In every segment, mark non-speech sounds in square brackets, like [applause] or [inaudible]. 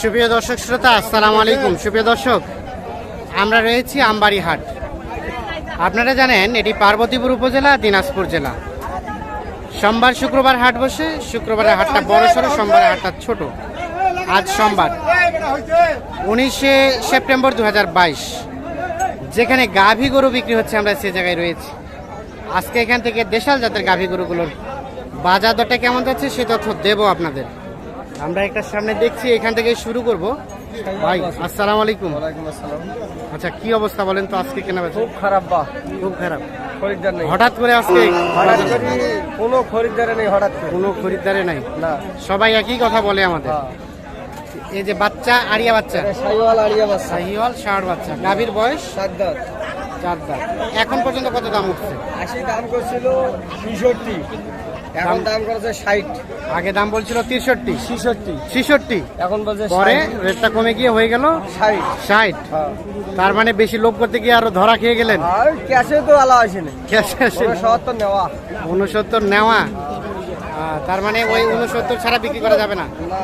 সুপ্রিয় দর্শক শ্রোতা, আসসালামু আলাইকুম। সুপ্রিয় দর্শক, আমরা রয়েছি আমবাড়ি হাট আপনারা জানেন, এটি পার্বতীপুর উপজেলা, দিনাজপুর জেলা। সোমবার শুক্রবার হাট বসে, শুক্রবারের হাটটা বড় সড়ো, সোমবারের হাটটা ছোট। আজ সোমবার, উনিশে সেপ্টেম্বর দু হাজার বাইশ। যেখানে গাভী গরু বিক্রি হচ্ছে, আমরা সে জায়গায় রয়েছি। আজকে এখান থেকে দেশাল জাতের গাভী গরুগুলোর বাজার দরটা কেমন যাচ্ছে, সে তথ্য দেবো আপনাদের। আমরা একটা সামনে দেখছি এখান থেকে শুরু করব। ভাই আসসালামু আলাইকুম। আচ্ছা কি অবস্থা বলেন তো আজকে কেনা বেচা? খুব খারাপ বা। খুব খারাপ। খরিদ্দার নেই। হঠাৎ করে আজকে কোনো খরিদ্দারে নেই হঠাৎ করে। কোনো খরিদ্দারে নাই? না। সবাই একই কথা বলে আমাদের। হ্যাঁ। এই যে বাচ্চা আরিয়া বাচ্চা। এটা সাইওয়াল আড়িয়া বাচ্চা। সাহিওয়াল ষাট বাচ্চা। গাভীর বয়স? সাদ্দাত চার দাঁত। এখন পর্যন্ত কত দাম উঠছে? আশি দাম করছিল ছেষট্টি। এখন দাম করেছে ষাট। আগে দাম বলছিল তিরষট্টি ছেষট্টি। ছিষট্টি। এখন বলছে পরে রেটটা কমে গিয়ে হয়ে গেল ষাট। ষাট। হ্যাঁ। তার মানে বেশি লোভ করতে গিয়ে আরও ধরা খেয়ে গেলেন। আর ক্যাশে তো আলা আসেনি ক্যাশে আসে তো নেওয়া। উনসত্তর নেওয়া। তার মানে ওই উনসত্তর ছাড়া বিক্রি করা যাবে না। না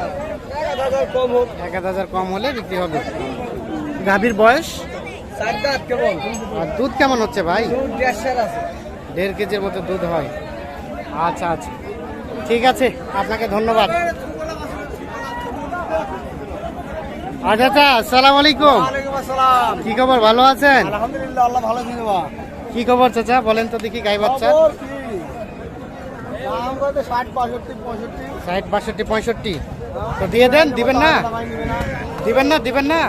এক হাজার কম হলে বিক্রি হবে। গাভীর বয়স? দুধ কেমন হচ্ছে ভাই? দেড় কেজির মতো দুধ হয়। আচ্ছা আচ্ছা। ঠিক আছে আপনাকে ধন্যবাদ। আচ্ছা আচ্ছা আসসালামু আলাইকুম। কি খবর ভালো আছেন? আলহামদুলিল্লাহ আল্লাহ ভালো কি খবর চাচা? বলেন তো দেখি গাই বাচ্চা? ষাট বাষট্টি পঁয়ষট্টি। তো দিয়ে দেন দিবেন না? দিবেন না দিবেন না?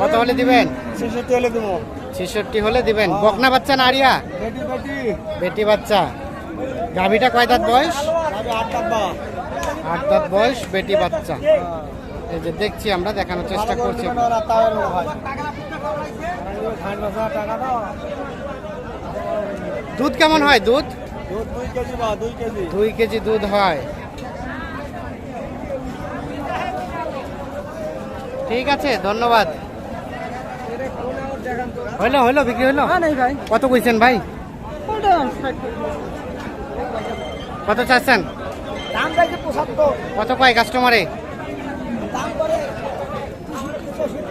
কত হলে দিবেন? ছেষট্টি হলে দেবো। ছেষট্টি হলে দিবেন। বকনা বাচ্চা না আরিয়া? বেটি বাচ্চা। গাভীটা কয় দাঁত বয়স? আট দাঁত বয়স। বেটি বাচ্চা। এই যে দেখছি আমরা দেখানোর চেষ্টা করছি। দুধ কেমন হয় দুধ? দুই কেজি দুধ হয়। ঠিক আছে ধন্যবাদ। হইল হইল বিক্রি হইল? ভাই। কত কইছেন ভাই? কত চাচ্ছেন? কত কয় কাস্টমারে?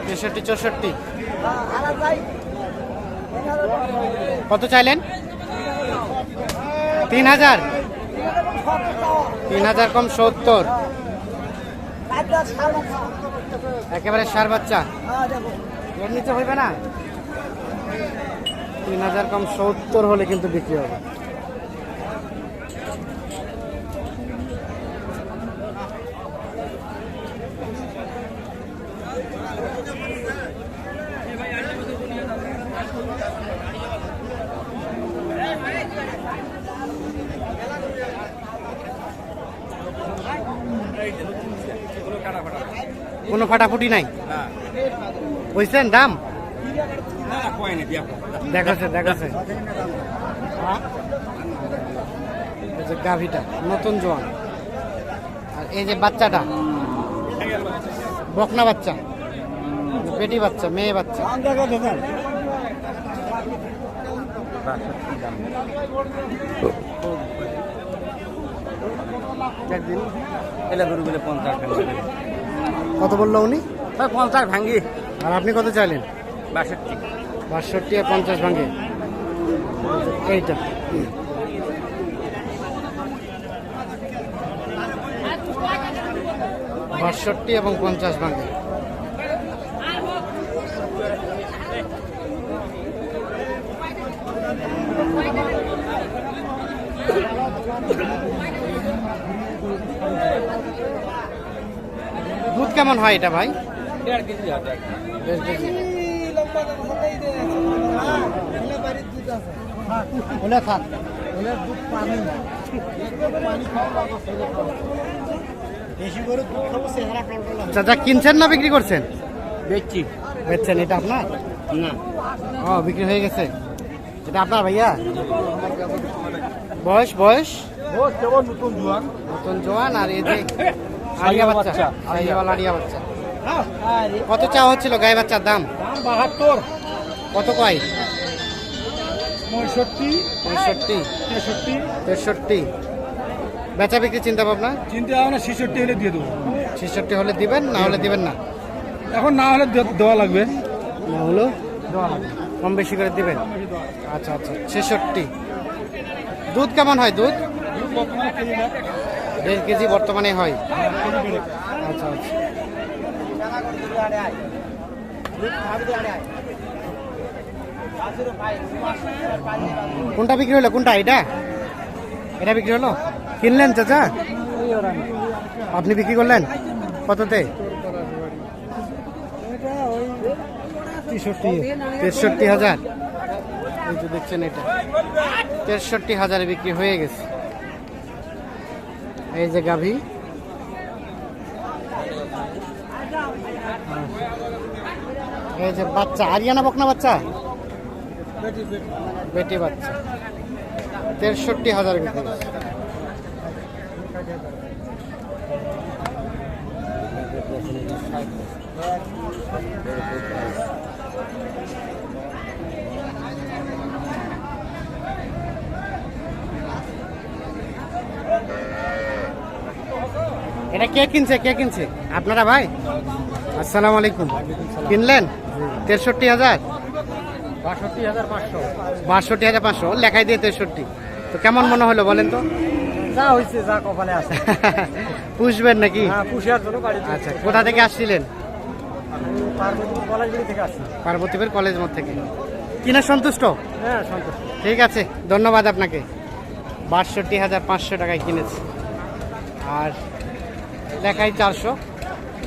তেষট্টি চৌষট্টি। কত চাইলেন? তিন হাজার? তিন হাজার কম সত্তর। একেবারে সার বাচ্চা। এর নিচে হইবে না? তিন হাজার কম সত্তর হলে কিন্তু বিক্রি হবে। কোনো ফাটাফুটি নাই? বুঝছেন দাম? দেখাচ্ছে দেখাচ্ছে। গাভিটা, নতুন জোয়ান। আর এই যে বাচ্চাটা, বকনা বাচ্চা, বেটি বাচ্চা, মেয়ে বাচ্চা। একদিন এলে গরুগুলো পঞ্চাশ ভাঙ্গি কত বলল উনি? পঞ্চাশ ভাঙ্গি আর আপনি কত চাইলেন? বাষট্টি। বাষট্টি আর পঞ্চাশ ভাঙে এইটা। বাষট্টি এবং পঞ্চাশ ভাঙে দুধ কেমন হয় এটা ভাই? চাচা কিনছেন না বিক্রি করছেন? দেখছি বেচছেন এটা আপনার? না। ও বিক্রি হয়ে গেছে। এটা আপনার ভাইয়া? বয়স বয়স? নতুন জোয়ান? নতুন জোয়ান আর এই যে [laughs] আড়িয়া বাচ্চা। শাহিওয়াল আড়িয়া বাচ্চা। কত চা হচ্ছিল গায়ে বাচ্চার দাম? দাম বাহাত্তর। কত কয়? পঁয়ষট্টি। পঁয়ষট্টি। তেষট্টি। তেষট্টি। বেচা বিক্রি চিন্তা ভাবনা? চিন্তা ভাবনা ছেষট্টি হলে দিয়ে দেবো। ছেষট্টি হলে দিবেন না হলে দিবেন না? এখন না হলে দেওয়া লাগবে। না হলো দেওয়া লাগবে। কম বেশি করে দিবেন? আচ্ছা আচ্ছা ছেষট্টি। দুধ কেমন হয় দুধ? দেড় কেজি বর্তমানে হয়। আচ্ছা আচ্ছা। কোনটা বিক্রি হলো? কোনটা এটা? এটা বিক্রি হলো? কিনলেন চাচা? আপনি বিক্রি করলেন? কততে? তেষট্টি হাজার। দেখছেন এটা। তেষট্টি হাজারে বিক্রি হয়ে গেছে। এই যে গাভী। এই যে বাচ্চা, আরিয়ানা বকনা বাচ্চা? বেটি বাচ্চা। তেষট্টি হাজার বিক্রি গেছে এটা কে কিনছে কে কিনছে? আপনারা ভাই? আসসালামু আলাইকুম। কিনলেন? তেষট্টি হাজার? বাষট্টি হাজার পাঁচশো। বাষট্টি হাজার পাঁচশো। লেখাই দিয়ে তেষট্টি। তো কেমন মনে হলো বলেন তো? যা হয়েছে যা কপালে আছে। [laughs] পুষবেন নাকি? হ্যাঁ জন্য আচ্ছা কোথা থেকে আসছিলেন? পার্বতীপুর কলেজ মোড় থেকে। কিনা সন্তুষ্ট? হ্যাঁ সন্তোষ ঠিক আছে ধন্যবাদ আপনাকে। বাষট্টি হাজার পাঁচশো টাকায় কিনেছি। আর লেখাই চারশো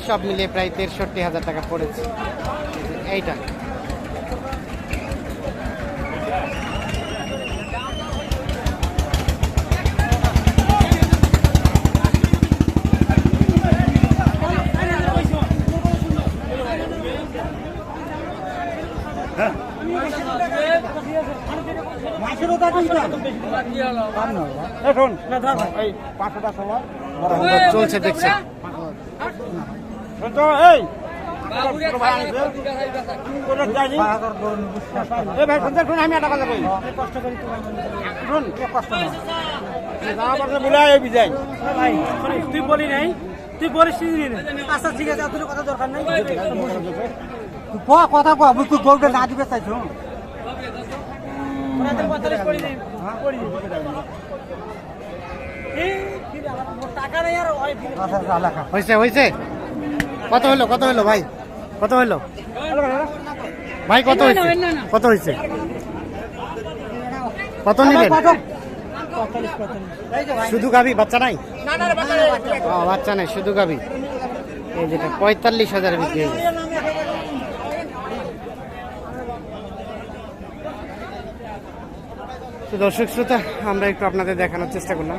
সব মিলিয়ে প্রায় তেষট্টি হাজার টাকা পড়েছে। এইটা। এখন না ধর। এই। চলছে দেখছেন তো এই তুই বলি নাই। তুই বলিস আচ্ছা ঠিক আছে তোর কথা দরকার নাই। কথা কো আমি তুই গরুটা না দিবে চাইছো পঁয়তাল্লিশ হয়েছে হয়েছে। কত হলো কত হলো ভাই? কত হলো? ভাই কত হয়েছে? কত হয়েছে? কত নিলেন? শুধু গাবি বাচ্চা নাই? বাচ্চা নাই শুধু গাবি এই যেটা পঁয়তাল্লিশ হাজার বিক্রি তো দর্শক শ্রোতা আমরা একটু আপনাদের দেখানোর চেষ্টা করলাম।